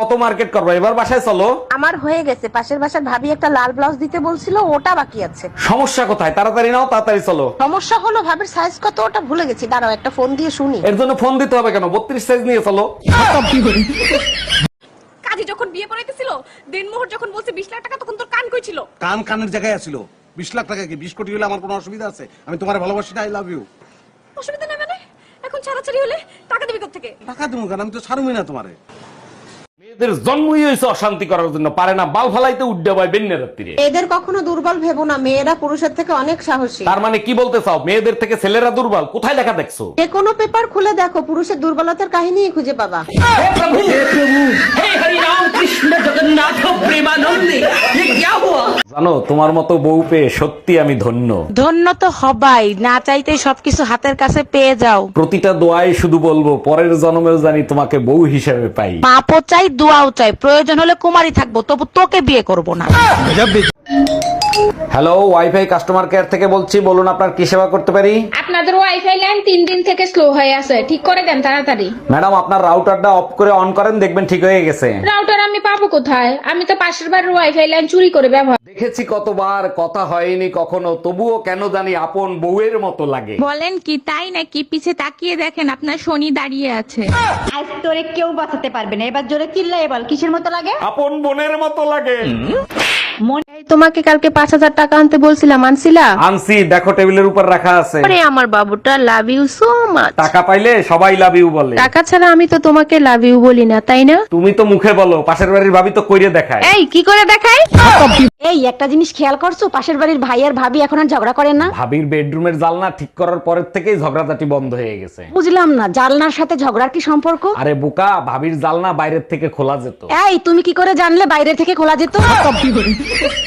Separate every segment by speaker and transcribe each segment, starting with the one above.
Speaker 1: কত মার্কেট করব? এবার বাসায় চলো।
Speaker 2: আমার হয়ে গেছে। পাশের বাসার ভাবি একটা লাল ব্লাউজ দিতে বলছিল ওটা বাকি আছে।
Speaker 1: সমস্যা কোথায়? তাড়াতাড়ি নাও তাড়াতাড়ি চলো।
Speaker 2: সমস্যা হলো ভাবির সাইজ কত ওটা ভুলে গেছি। দাঁড়াও একটা ফোন দিয়ে শুনি।
Speaker 1: এর জন্য ফোন দিতে হবে কেন? বত্রিশ সাইজ নিয়ে চলো।
Speaker 3: কাজী যখন বিয়ে পড়াইতেছিল দিনমোহর যখন বলছে বিশ লাখ টাকা তখন তোর কান কইছিল
Speaker 4: কান কানের জায়গায় আছিল। বিশ লাখ টাকা কি? বিশ কোটি হলে আমার কোনো অসুবিধা আছে? আমি তোমার ভালোবাসি আই লাভ ইউ
Speaker 3: অসুবিধা নেই মানে? এখন ছাড়াছাড়ি হলে টাকা দিবি থেকে
Speaker 4: টাকা দেবো কেন? আমি তো ছাড়বই না তোমারে।
Speaker 1: মেয়েদের জন্মই হয়েছে অশান্তি করার জন্য। পারে না বাল ফালাইতে উড্ডে ভাই বেন্যা রাত্রিরে
Speaker 2: এদের কখনো দুর্বল ভেবো না মেয়েরা পুরুষের থেকে অনেক সাহসী।
Speaker 1: তার মানে কি বলতে চাও? মেয়েদের থেকে ছেলেরা দুর্বল? কোথায় লেখা দেখছ?
Speaker 2: যে কোনো পেপার খুলে দেখো পুরুষের দুর্বলতার কাহিনী খুঁজে পাবা।
Speaker 1: জানো তোমার মতো বউ পেয়ে সত্যি আমি ধন্য।
Speaker 5: ধন্য তো হবাই না চাইতে সবকিছু হাতের কাছে পেয়ে যাও।
Speaker 1: প্রতিটা দোয়াই শুধু বলব পরের জন্মেও জানি তোমাকে বউ হিসেবে পাই।
Speaker 5: পাপও চাই দোয়াও চাই প্রয়োজন হলে কুমারী থাকব তবু তোকে বিয়ে করব না।
Speaker 1: হ্যালো ওয়াইফাই কাস্টমার কেয়ার থেকে বলছি বলুন আপনার কি সেবা করতে পারি?
Speaker 6: আপনাদের ওয়াইফাই লাইন তিন দিন থেকে স্লো হয়ে আছে। ঠিক করে দেন তাড়াতাড়ি।
Speaker 1: ম্যাডাম আপনার রাউটারটা অফ করে অন করেন দেখবেন ঠিক হয়ে গেছে।
Speaker 6: রাউটার আমি পাবো কোথায়? আমি তো পাশের বাড়ির ওয়াইফাই লাইন চুরি করে ব্যবহার
Speaker 1: দেখেছি কতবার কথা হয়নি কখনো তবুও কেন জানি আপন বউয়ের মতো লাগে।
Speaker 7: বলেন কি তাই নাকি পিছে তাকিয়ে দেখেন আপনার শনি দাঁড়িয়ে আছে?
Speaker 8: আজ তোরে কেউ বাঁচাতে পারবে না এবার জোরে চিল্লাই বল কিসের মতো লাগে?
Speaker 1: আপন বোনের মতো লাগে।
Speaker 2: তোমাকে কালকে পাঁচ হাজার টাকা আনতে বলছিলাম আনছিলা?
Speaker 1: আনসি দেখো টেবিলের উপর রাখা আছে।
Speaker 2: আরে আমার বাবুটা লাভ ইউ সো মাচ
Speaker 1: টাকা পাইলে সবাই লাভ ইউ বলে।
Speaker 2: টাকা ছাড়া আমি তো তোমাকে লাভ ইউ বলি না তাই না?
Speaker 1: তুমি তো মুখে বলো পাশের বাড়ির ভাবি তো কইরে দেখায়।
Speaker 2: এই কি করে দেখায়?
Speaker 8: এই একটা জিনিস খেয়াল করছ? পাশের বাড়ির ভাই আর ভাবি এখন আর ঝগড়া করেন না?
Speaker 1: ভাবির বেডরুমের জালনা ঠিক করার পরের থেকেই ঝগড়াঝাটি বন্ধ হয়ে গেছে।
Speaker 8: বুঝলাম না জালনার সাথে ঝগড়ার কি সম্পর্ক?
Speaker 1: আরে বোকা ভাবির জালনা বাইরের থেকে খোলা যেত।
Speaker 8: এই তুমি কি করে জানলে বাইরে থেকে খোলা যেত?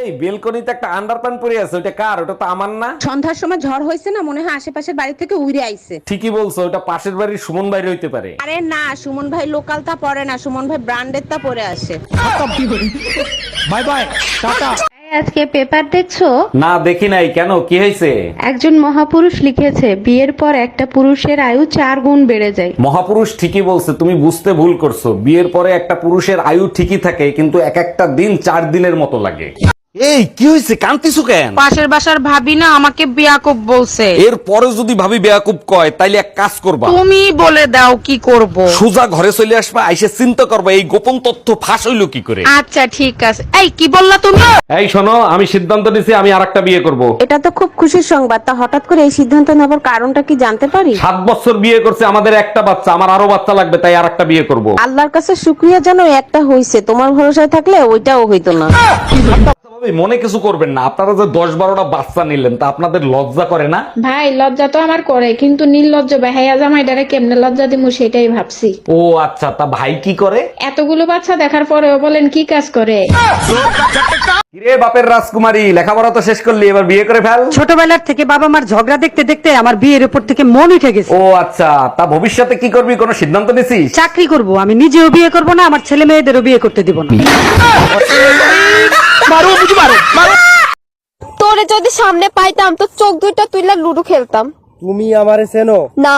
Speaker 1: এই বেলকনিতে একটা আন্ডারপ্যান্ট পরে আছে ওটা কার? ওটা তো আমার না।
Speaker 2: সন্ধ্যার সময় ঝড় হয়েছে না মনে হয় আশেপাশের বাড়ি থেকে উড়ে আইছে।
Speaker 1: ঠিকই বলছো ওটা পাশের বাড়ির সুমন বাইরে হইতে পারে।
Speaker 2: আরে না সুমন ভাই লোকাল তা পরে না সুমন ভাই ব্র্যান্ডের তা পরে আসে।
Speaker 1: Bye bye tata.
Speaker 9: আজকে পেপার দেখছ?
Speaker 1: না দেখি নাই কেন? কি হয়েছে?
Speaker 9: একজন মহাপুরুষ লিখেছে বিয়ের পর একটা পুরুষের আয়ু চার গুণ বেড়ে যায়।
Speaker 1: মহাপুরুষ ঠিকই বলছে তুমি বুঝতে ভুল করছ। বিয়ের পরে একটা পুরুষের আয়ু ঠিকই থাকে কিন্তু এক একটা দিন চার দিনের মতো লাগে। এই কি হয়েছে কান্তিছু কেন?
Speaker 5: পাশের বাসার ভাবি না আমাকে বিয়াকুব বলছে।
Speaker 1: এর পরে যদি ভাবি বেয়াকুব কয় তাইলে এক কাজ করবা।
Speaker 5: তুমি বলে দাও কি করব।
Speaker 1: সোজা ঘরে চলে আসবা আইসে চিন্তা করবা এই গোপন তথ্য ফাঁস হইল কি করে?
Speaker 5: আচ্ছা ঠিক আছে। এই কি বললা তুমি?
Speaker 1: এই শোনো আমি সিদ্ধান্ত নিছি আমি আরেকটা বিয়ে করব।
Speaker 2: এটা তো খুব খুশির সংবাদ তা হঠাৎ করে এই সিদ্ধান্ত নেবার কারণটা কি জানতে পারি?
Speaker 1: সাত বছর বিয়ে করছে আমাদের একটা বাচ্চা আমার আরও বাচ্চা লাগবে তাই আরেকটা বিয়ে করব।
Speaker 2: আল্লাহর কাছে শুক্রিয়া জানো একটা হইছে তোমার ভরসায় থাকলে ওইটাও হইতো না।
Speaker 1: মনে কিছু করবেন না। আপনারা যে দশ বারোটা বাচ্চা নিলেন তা আপনাদের লজ্জা করে না?
Speaker 6: ভাই লজ্জা তো আমার করে কিন্তু নির্লজ্জ বেহাইয়া জামাইটারে কেমনে লজ্জা দিমু সেটাই ভাবছি।
Speaker 1: ও আচ্ছা তা ভাই কি করে?
Speaker 6: এতগুলো বাচ্চা দেখার পরেও বলেন কি কাজ করে।
Speaker 1: কিরে বাপের রাজকুমারী লেখাপড়া তো শেষ করলি এবার বিয়ে করে ফেল।
Speaker 5: ছোটবেলার থেকে বাবা মার ঝগড়া দেখতে দেখতে আমার বিয়ের উপর থেকে মন উঠে গেছে।
Speaker 1: ও আচ্ছা তা ভবিষ্যতে কি করবি? কোনো সিদ্ধান্ত নিছিস?
Speaker 5: চাকরি করব আমি নিজেও বিয়ে করব না আমার ছেলে মেয়েদেরও বিয়ে করতে দিব না।
Speaker 3: তোরে যদি সামনে পাইতাম তো চোখ দুইটা তুইলা লুডো খেলতাম।
Speaker 10: তুমি আমারে চেনো?
Speaker 3: না।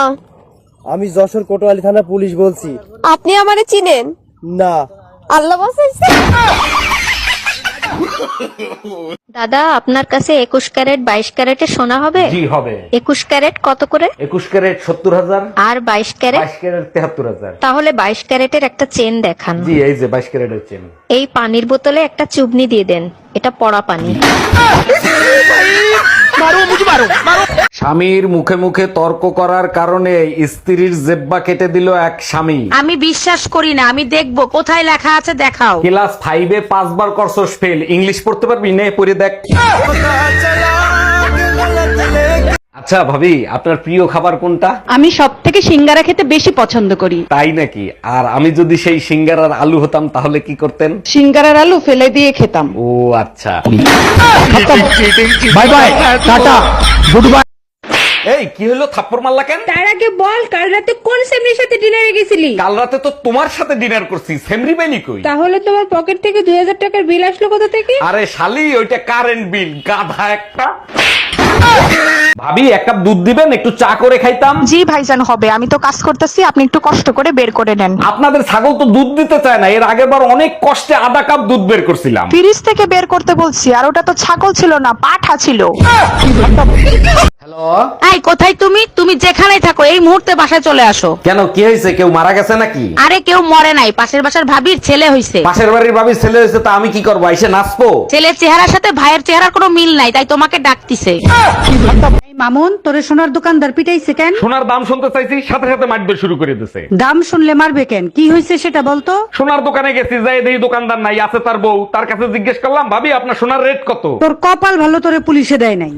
Speaker 10: আমি যশোর কোটোয়ালি থানা পুলিশ বলছি।
Speaker 3: আপনি আমারে চিনেন?
Speaker 10: না।
Speaker 3: আল্লাহ বাসাইছে।
Speaker 9: দাদা আপনার কাছে একুশ ক্যারেট বাইশ ক্যারেটের সোনা হবে?
Speaker 1: জি হবে।
Speaker 9: একুশ ক্যারেট কত করে?
Speaker 1: একুশ ক্যারেট সত্তর হাজার
Speaker 9: আর বাইশ ক্যারেট?
Speaker 1: বাইশ ক্যারেট তেহাত্তর হাজার।
Speaker 9: তাহলে বাইশ ক্যারেটের একটা চেন দেখান।
Speaker 1: জি এই যে বাইশ ক্যারেটের চেন।
Speaker 9: এই পানির বোতলে একটা চুবনি দিয়ে দেন। এটা পড়া পানি।
Speaker 1: স্বামীর মুখে মুখে তর্ক করার কারণে স্ত্রীর জেব্বা কেটে দিল এক স্বামী।
Speaker 5: আমি বিশ্বাস করি না আমি দেখব কোথায় লেখা আছে দেখাও।
Speaker 1: ক্লাস ফাইভে পাঁচবার করছস ফেল ইংলিশ পড়তে পারবি? নে পড়ে দেখ। আচ্ছা ভাবি আপনার প্রিয় খাবার কোনটা?
Speaker 11: আমি সব থেকে সিঙ্গারা খেতে বেশি পছন্দ করি।
Speaker 1: তাই নাকি? আর আমি যদি সেই সিঙ্গারার আলু হতাম তাহলে কি করতেন?
Speaker 11: সিঙ্গারার আলু ফেলে দিয়ে খেতাম।
Speaker 1: ও আচ্ছা। Bye bye tata good bye. এই কি হলো থাপ্পড় মারলা কেন?
Speaker 6: তার আগে বল কাল রাতে কোন সেমরির সাথে ডিনারে গেছিলি?
Speaker 1: কাল রাতে তো তোমার সাথে ডিনার করছি সেমরি বেনি কই?
Speaker 6: তাহলে তোমার পকেট থেকে দুই হাজার টাকার বিল আসলো কোথা থেকে?
Speaker 1: আরে শালি ওইটা কারেন্ট বিল গাধা একটা। ভাবি এক কাপ দুধ দিবেন একটু চা করে খাইতাম।
Speaker 5: জি ভাইজান হবে। আমি তো কাজ করতেছি আপনি একটু কষ্ট করে বের করে নেন।
Speaker 1: আপনাদের ছাগল তো দুধ দিতে চায় না এর আগের বার অনেক কষ্টে আধা কাপ দুধ বের করছিলাম।
Speaker 5: ফ্রিজ থেকে বের করতে বলছি আর ওটা তো ছাগল ছিল না পাঠা ছিল।
Speaker 1: হ্যালো
Speaker 5: এই কোথায় তুমি? তুমি যেখানেই থাকো এই মুহূর্তে বাসায় চলে আসো।
Speaker 1: কেন কি হয়েছে? কেউ মারা গেছে নাকি?
Speaker 5: আরে কেউ মরে নাই। পাশের বাসার ভাবির ছেলে হইছে।
Speaker 1: পাশের বাড়ির ভাবির ছেলে হয়েছে তা আমি কি করব? এসে নাচবো?
Speaker 5: ছেলের চেহারার সাথে ভাইয়ের চেহারার কোনো মিল নাই তাই তোমাকে ডাকতিছে।
Speaker 11: মামুন তোরে সোনার দোকানদার পিটাইছে কেন?
Speaker 1: সোনার দাম শুনতে চাইছি সাথে সাথে মাটবে শুরু করে দিছে
Speaker 11: দাম শুনলে মারবে কেন? কি হয়েছে সেটা বলতো?
Speaker 1: সোনার দোকানে গেছি যাই দোকানদার নাই আছে তার বউ। তার কাছে জিজ্ঞেস করলাম ভাবি আপনার সোনার রেট কত?
Speaker 11: তোর কপাল ভালো তোরে পুলিশে দেয় নাই।